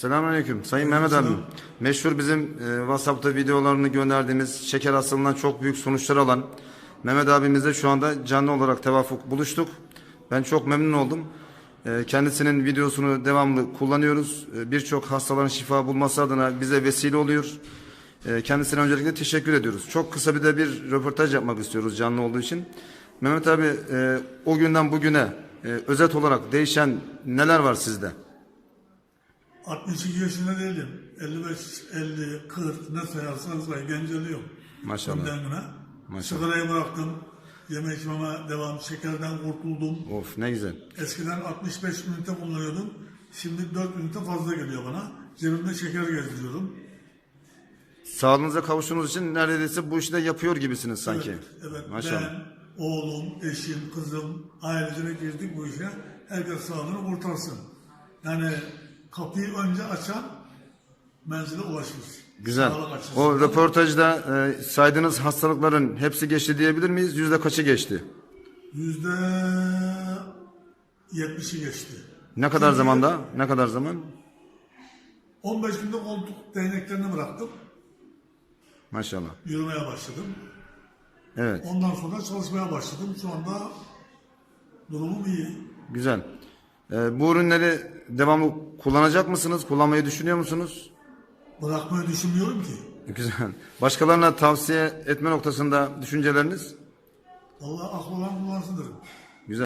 Selamünaleyküm. Sayın Mehmet abi. Meşhur bizim e, WhatsApp'ta videolarını gönderdiğimiz şeker hastalığından çok büyük sonuçlar alan Mehmet abimizle şu anda canlı olarak tevafuk buluştuk. Ben çok memnun oldum. E, kendisinin videosunu devamlı kullanıyoruz. E, Birçok hastaların şifa bulması adına bize vesile oluyor. E, kendisine öncelikle teşekkür ediyoruz. Çok kısa bir de bir röportaj yapmak istiyoruz canlı olduğu için. Mehmet abi e, o günden bugüne e, özet olarak değişen neler var sizde? 62 yaşında değilim. 55, 50, 40 ne sayarsanız say genceliyorum. Maşallah. Güne. Maşallah. Sigarayı bıraktım. Yeme içmeme devam. Şekerden kurtuldum. Of ne güzel. Eskiden 65 ünite kullanıyordum. Şimdi 4 ünite fazla geliyor bana. Cebimde şeker gezdiriyorum. Sağlığınıza kavuştuğunuz için neredeyse bu işi de yapıyor gibisiniz sanki. Evet, evet. Maşallah. Ben, oğlum, eşim, kızım, ailecine girdik bu işe. Herkes sağlığını kurtarsın. Yani kapıyı önce açan menzile ulaşır. Güzel. O röportajda e, saydığınız hastalıkların hepsi geçti diyebilir miyiz? Yüzde kaçı geçti? Yüzde yetmişi geçti. Ne kadar zamanda? Ne kadar zaman? 15 günde koltuk değneklerini bıraktım. Maşallah. Yürümeye başladım. Evet. Ondan sonra çalışmaya başladım. Şu anda durumum iyi. Güzel. E, bu ürünleri devamlı kullanacak mısınız? Kullanmayı düşünüyor musunuz? Bırakmayı düşünmüyorum ki. Güzel. Başkalarına tavsiye etme noktasında düşünceleriniz? Allah akıl olan kullansın derim.